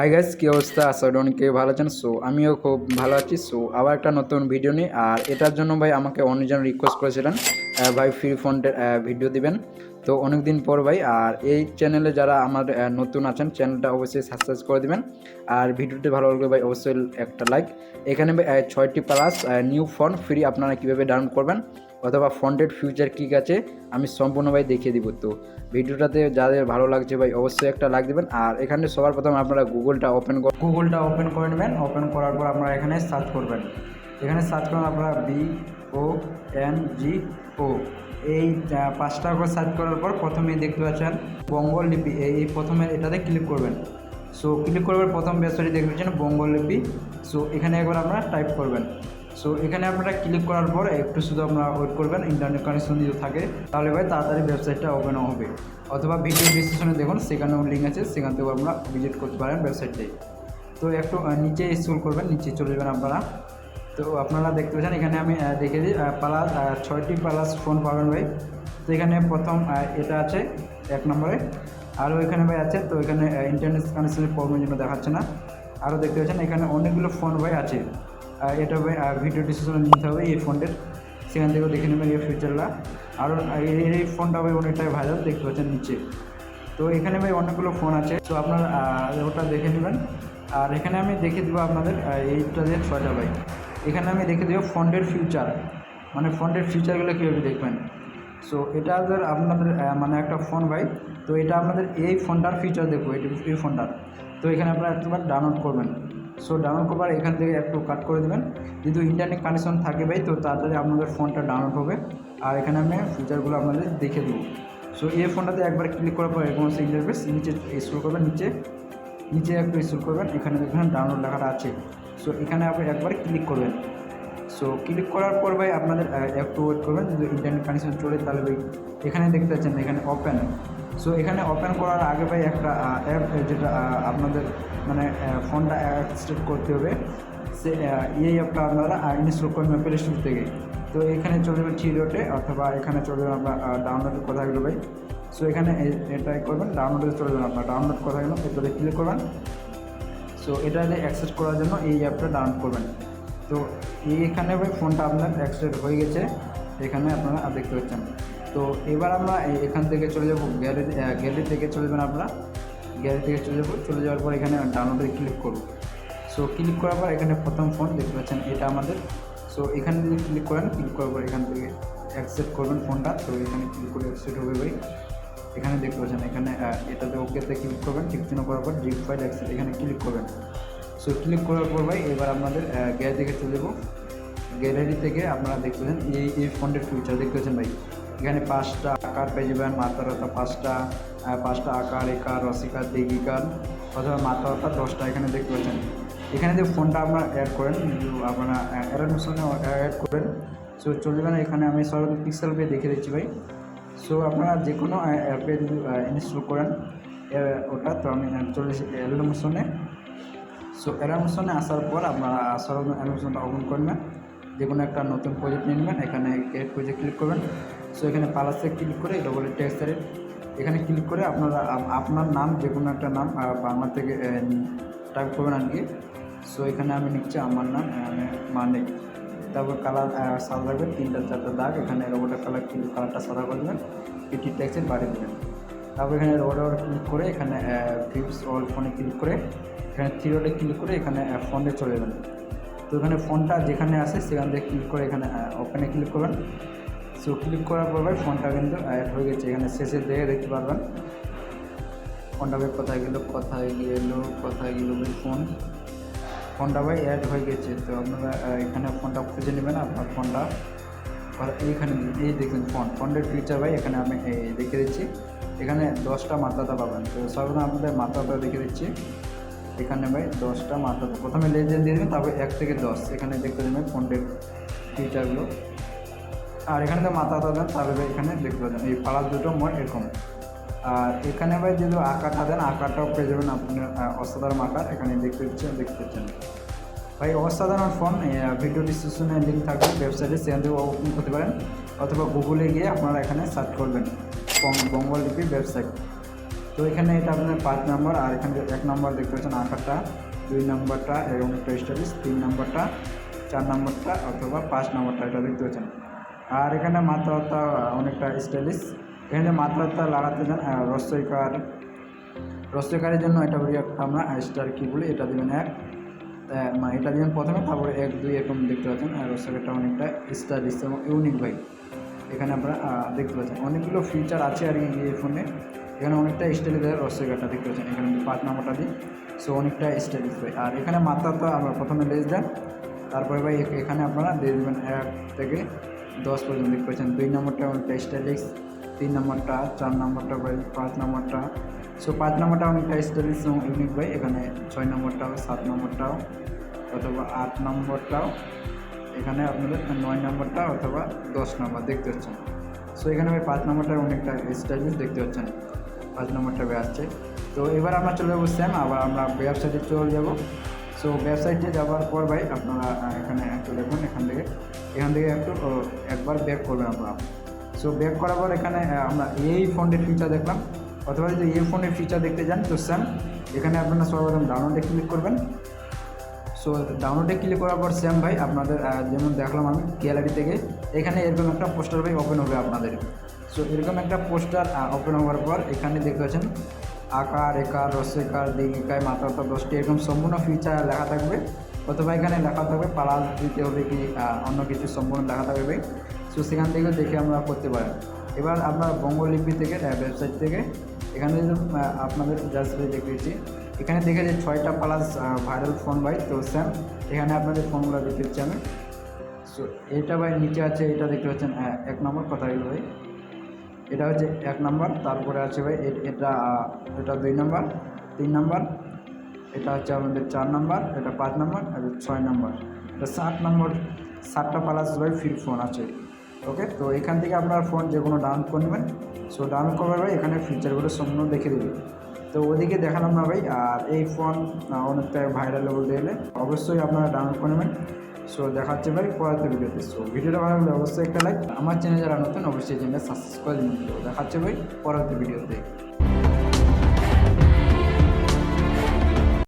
Hi guys কী অবস্থা? আশা করি অনেকে ভালো আছেন? সো আমিও খুব ভালো আছি। সো আবার একটা নতুন ভিডিও নিই আর এটার জন্য ভাই আমাকে অনেকজন রিকোয়েস্ট করেছিলেন। ভাই ফ্রি ফন্টের ভিডিও দিবেন। তো অনেক দিন পর ভাই, আর এই চ্যানেলে যারা আমার নতুন আছেন চ্যানেলটা অবশ্যই সাবস্ক্রাইব করে দিবেন। আর ভিডিওটি ভালো লাগলে ভাই অবশ্যই একটা লাইক এখানে ছয়টি প্লাস নিউ ফন্ট ফ্রি আপনারা কীভাবে ডাউনলোড করবেন। অথবা ফন্টেড ফিউচার কী আছে, আমি সম্পূর্ণ ভাই দেখিয়ে দিব। তো ভিডিওটাতে যাদের ভালো লাগছে ভাই, অবশ্যই একটা লাগ দেবেন। আর এখানে সবার প্রথমে আপনারা গুগলটা ওপেন গুগলটা ওপেন করে নেবেন। ওপেন করার পর আপনারা এখানে সার্চ করবেন। এখানে সার্চ করুন আপনারা বি ও এন জি ও এই পাঁচটা করে সার্চ করার পর প্রথমেই দেখতে পাচ্ছেন বঙ্গল লিপি। এই প্রথমে এটাতে ক্লিক করবেন। সো ক্লিক করবার প্রথম ওয়েবসাইটে দেখতে পাচ্ছেন বঙ্গল লিপি। সো এখানে একবার আপনারা টাইপ করবেন। সো এখানে আপনারা ক্লিক করার পর একটু শুধু আপনারা ওয়েট করবেন ইন্টারনেট কানেকশন যদি থাকে, তাহলে ভাই তাড়াতাড়ি ওয়েবসাইটটা ওপেন হবে। অথবা ভিডিও ডিসক্রিপশনে দেখুন, সেখানেও লিঙ্ক আছে, সেখান থেকেও আপনারা ভিজিট করতে পারেন ওয়েবসাইটে তো। একটু নিচে স্ক্রল করবেন, নিচে চলে যাবেন আপনারা। তো আপনারা দেখতে পাচ্ছেন, এখানে আমি দেখে দিই প্লাস ছয়টি প্লাস ফোন পাবেন ভাই। তো এখানে প্রথম এটা আছে, এক নম্বরে। আরও এখানে ভাই আছে, তো এখানে ইন্টারনেট কানেকশনের প্রবলেমের জন্য দেখাচ্ছে না। আরও দেখতে পাচ্ছেন, এখানে অনেকগুলো ফোন ভাই আছে। আহ, এটা ভিডিও ডিসিশনে নিতে হবে এই ফোনটার সেখান থেকেও দেখে নেবেন এই ফিচারটা আরও এই ফোনটা ভাই অনেকটাই ভাইরাল দেখতে পাচ্ছেন নিচে। তো এখানে ভাই অনেকগুলো ফোন আছে। তো আপনার ওটা দেখে নেবেন। আর এখানে আমি দেখে দেবো আপনাদের এইটা যে ছয়টা ভাই। এখানে আমি দেখে দেবো ফন্টের ফিউচার মানে ফন্টের ফিউচারগুলো কীভাবে দেখবেন। সো এটা ধর আপনাদের মানে একটা ফোন ভাই। তো এটা আপনাদের এই ফোনটার ফিচার দেখব এই ফোনটার তো এখানে আপনারা একবার ডাউনলোড করবেন। সো ডাউনলোড করবার এখান থেকে একটু কাট করে দেবেন। যদি ইন্টারনেট কানেকশন থাকে ভাই, তো তাড়াতাড়ি আপনাদের ফোনটা ডাউনলোড হবে। আর এখানে আমি ফিচারগুলো আপনাদের দেখে দেবো। সো এই ফোনটাতে একবার ক্লিক করার পর এরকম হচ্ছে ইন্টারফেস নিচে স্ক্রল করবেন, নিচে নিচে একটু স্ক্রল করবেন। এখানে দেখবেন ডাউনলোড লেখাটা আছে। সো এখানে আপনি একবার ক্লিক করবেন। সো ক্লিক করার পর ভাই আপনাদের একটু ওয়েট করবেন। যদি ইন্টারনেট কানেকশন চলে, তাহলে ভাই, এখানে দেখতে পাচ্ছেন, এখানে ওপেন সো এখানে ওপেন করার আগে ভাই একটা অ্যাপ যেটা আপনাদের মানে ফোনটা অ্যাক্সেপ্ট করতে হবে। সে এই অ্যাপটা আপনারা ইনস্টল করবেন প্লে স্টোর থেকে। তো, এখানে চলে যাবেন থ্রি ডটে অথবা এখানে চলে যাবেন আপনার ডাউনলোডের কথাগুলো ভাই। সো এখানে এটাই করবেন ডাউনলোডে চলে যাবেন আপনার ডাউনলোড কথাগুলো এটাতে ক্লিক করবেন। সো এটা অ্যাক্সেস করার জন্য এই অ্যাপটা ডাউনলোড করবেন। তো এই এখানে ভাই ফোনটা আপনার অ্যাক্সেস হয়ে গেছে। এখানে আপনারা দেখতে পাচ্ছেন। তো এবার আমরা এখান থেকে চলে যাব গ্যালারি গ্যালারি থেকে চলে যাবেন আপনারা। গ্যালারি থেকে চলে যাব, চলে যাওয়ার পর এখানে ডাউনলোডে ক্লিক করব। সো ক্লিক করার পর এখানে প্রথম ফোন দেখতে পাচ্ছেন, এটা আমাদের। সো এখানে যদি ক্লিক করেন ক্লিক করার পর এখান থেকে অ্যাকসেপ্ট করবেন ফোনটা তো এখানে ক্লিক করে অ্যাকসেপ্ট হবে ভাই। এখানে দেখতে পাচ্ছেন, এখানে এটাতে ওকেতে ক্লিক করবেন। ঠিক চিহ্ন করার পর জিপ ফাইল অ্যাকসেপ্ট এখানে ক্লিক করবেন। সো ক্লিক করার পর ভাই, এবার আপনাদের গ্যালারি থেকে চলে যাব। গ্যালারি থেকে আপনারা দেখতে পাচ্ছেন, এই এই ফোনটির ফিউচার দেখতে পাচ্ছেন ভাই। এখানে পাঁচটা আকার পেয়ে যাবেন মাথা রথা পাঁচটা পাঁচটা আকার একার রসিকার দিগিকার অথবা মাথা রথা দশটা এখানে দেখতে পাচ্ছেন। এখানে যে ফোনটা আপনারা অ্যাড করেন আপনারা অ্যাডমিশনে অ্যাড করেন। সো চলে যাবেন এখানে আমি সর্ব পিক্সেল পে দেখে দিচ্ছি ভাই। সো আপনারা যে কোনো অ্যাপে যদি ইনস্টল করেন ওটা তো আমি আহ, চলে এসেছি অ্যাডমিশনে সো অ্যাডমিশনে আসার পর আপনারা সর্ব অ্যাডমিশনটা ওপেন করবেন। যে কোনো একটা নতুন প্রজেক্ট নিয়ে নেবেন এখানে ক্রিয়েট প্রজেক্ট ক্লিক করবেন। সো এখানে প্লাসে ক্লিক করে ডবল টেক্সটারে এখানে ক্লিক করে আপনারা আপনার নাম, যে কোনো একটা নাম বাংলা থেকে টাইপ করবেন আর কি। সো এখানে আমি নিচ্ছি আমার নাম মানে তারপর কালার সাদা রাখবেন তিনটা, চারটা দাগ। এখানে রোবটের কালার কালারটা সাদা করে দেবেন পিটি ট্যাক্সের বাড়িয়ে দেবেন। তারপর এখানে রোবটের ক্লিক করে এখানে ফিপস অল ফোনে ক্লিক করে, এখানে থ্রি রোডে ক্লিক করে এখানে ফোনে চলে যাবেন। তো এখানে ফোনটা যেখানে আসে সেখান থেকে ক্লিক করে এখানে ওপেনে ক্লিক করবেন। সো ক্লিক করার পর ভাই ফোনটা কিন্তু অ্যাড হয়ে গেছে। এখানে শেষে দেখে দেখতে পারবেন। ফোনটা ভাই কোথায় গেলো কোথায় গেলো কোথায় গেলো ভাই ফোন? ফোনটা ভাই অ্যাড হয়ে গেছে। তো আপনারা এখানে ফোনটা খুঁজে নেবেন, আপনার ফোনটা। এইখানে এই দেখুন ফোন। ফোনের ফিচার ভাই এখানে আমি দেখে দিচ্ছি। এখানে দশটা মাত্রাটা পাবেন। তো সর্বদা আপনাদের মাত্রাটা দেখে দিচ্ছি। এখানে ভাই দশটা মাত্রা প্রথমে লেজেন্ড দিয়ে দেবেন, তারপর এক থেকে দশ। এখানে দেখতে দেবেন ফোনের ফিচারগুলো আর এখানে তো মাথা দেন তাহলে এখানে দেখতে পাবেন এই পাড়ার দুটো মোট এরকম। আর এখানে ভাই যদি আঁকাটা দেন, আঁকাটাও পেয়ে যাবেন আপনার অসাধারণ আকার। এখানে দেখতে পাচ্ছেন দেখতে পাচ্ছেন। ভাই, অসাধারণ ফোন। ভিডিও ডিসক্রিপশনে লিঙ্ক থাকবে। ওয়েবসাইটে সেখান থেকে ওপেন করতে পারেন। অথবা গুগলে গিয়ে আপনারা এখানে সার্চ করবেন। বঙ্গ- বঙ্গলিপি ওয়েবসাইট তো এখানে এটা আপনার পাঁচ নম্বর আর এখানে এক নম্বর দেখতে পাচ্ছেন আকারটা দুই নম্বরটা এবং একটা তিন নাম্বারটা চার নম্বরটা অথবা পাঁচ নম্বরটা এটা দেখতে পাচ্ছেন। আর এখানে মাত্রাটা অনেকটা স্টাইলিশ এখানে মাত্রাটা লাগাতে যান আহ, রস্যইকার রস্যইকারের জন্য এটা বলি একটা আমরা স্টার কি বলি এটা দেবেন এক মানে এটা দিবেন প্রথমে তারপরে এক দুই এরকম দেখতে পাচ্ছেন। আর রস্যইকারটা অনেকটা স্টাইলিশ এবং ইউনিক ভাই। এখানে আপনারা দেখতে পাচ্ছেন। অনেকগুলো ফিচার আছে আর এই ফোনে এখানে অনেকটা স্টাইলিশ রস্যইকারটা দেখতে পাচ্ছেন। এখানে পাঁচ নাম্বারটা দিই। সো অনেকটা স্টাইলিশ ভাই। আর এখানে মাত্রাটা আমরা প্রথমে লেস দেন। তারপরে ভাই এখানে আপনারা দিয়ে দেবেন এক থেকে দশ পর্যন্ত পাচ্ছেন দুই নম্বরটা অনেকটা স্টাইলিশ তিন নম্বরটা, চার নম্বরটা ভাই পাঁচ নম্বরটা। সো পাঁচ নম্বরটা অনেকটা স্টাইলিশ এবং ইউনিক ভাই এখানে ছয় নম্বরটাও, সাত নম্বরটাও অথবা আট নম্বরটাও এখানে আপনাদের নয় নম্বরটা অথবা দশ নম্বর দেখতে পাচ্ছেন সো এখানে ভাই পাঁচ নম্বরটা অনেকটা স্টাইলিশ দেখতে পাচ্ছেন পাঁচ নম্বরটা আসছে। তো, এবার আমরা চলে যাব স্যাম আবার আমরা ওয়েবসাইটে চলে যাব। সো ওয়েবসাইটে যাওয়ার পর ভাই আপনারা এখানে একটু দেখুন, এখান থেকে এখান থেকে একটু একবার ব্যাক করবেন আপনারা। সো ব্যাক করার পর এখানে আমরা এই ফোনের ফিচার দেখলাম। অথবা যদি এই ফোনের ফিচার দেখতে যান, তো স্যাম এখানে আপনারা সর্বপ্রথম ডাউনলোডে ক্লিক করবেন। সো ডাউনলোডে ক্লিক করার পর স্যাম ভাই, আপনাদের যেমন দেখলাম আমি গ্যালারি থেকে, এখানে এরকম একটা পোস্টার ভাই ওপেন হবে আপনাদের। সো এরকম একটা পোস্টার ওপেন হওয়ার পর এখানে দেখতে পাচ্ছেন আকার একার রসেকার দিঘিকায় মাত্রাতা দশটি, এরকম সম্পূর্ণ ফিচার লেখা থাকবে। অথবা এখানে লেখা থাকবে পালাস দিতে হবে কি অন্য কিছু সম্পূর্ণ লেখা থাকবে সো সেখান থেকে দেখে আমরা করতে পারেন এবার আপনার বঙ্গলিপি থেকে ওয়েবসাইট থেকে, এখানে আপনাদের জাস্ট দেখে দিচ্ছি এখানে দেখে যে ছয়টা প্লাস ভাইরাল ফোন ভাই তো স্যাম এখানে আপনাদের ফোনগুলো দেখতে দিচ্ছি আমি। সো এটা ভাই নিচে আছে, এটা দেখতে পাচ্ছেন এক নম্বর কথা হলো ভাই। এটা হচ্ছে এক নম্বর, তারপরে আছে ভাই এটা এটা দুই নম্বর, তিন নম্বর এটা হচ্ছে আমাদের চার নম্বর, এটা পাঁচ নম্বর আর ছয় নম্বর। এটা সাত নম্বর, সাতটা প্লাস ভাই ফ্রি ফোন আছে। ওকে তো এখান থেকে আপনার ফোন যে কোনো ডাউনলোড করে নেবেন। সো ডাউনলোড করবার ভাই এখানে ফিচারগুলো সম্পূর্ণ দেখে দেবে। তো ওদিকে দেখালাম না ভাই, আর এই ফোন অনেকটা ভাইরাল বলতে গেলে, অবশ্যই আপনারা ডাউনলোড করে নেবেন। সো দেখাচ্ছে ভাই পরের ভিডিওতে। সো ভিডিওটা ভালো লাগলে অবশ্যই একটা লাইক আমার চ্যানেল যারা নতুন, অবশ্যই চ্যানেল সাবস্ক্রাইব করে দেখাচ্ছে ভাই পরের ভিডিওতে।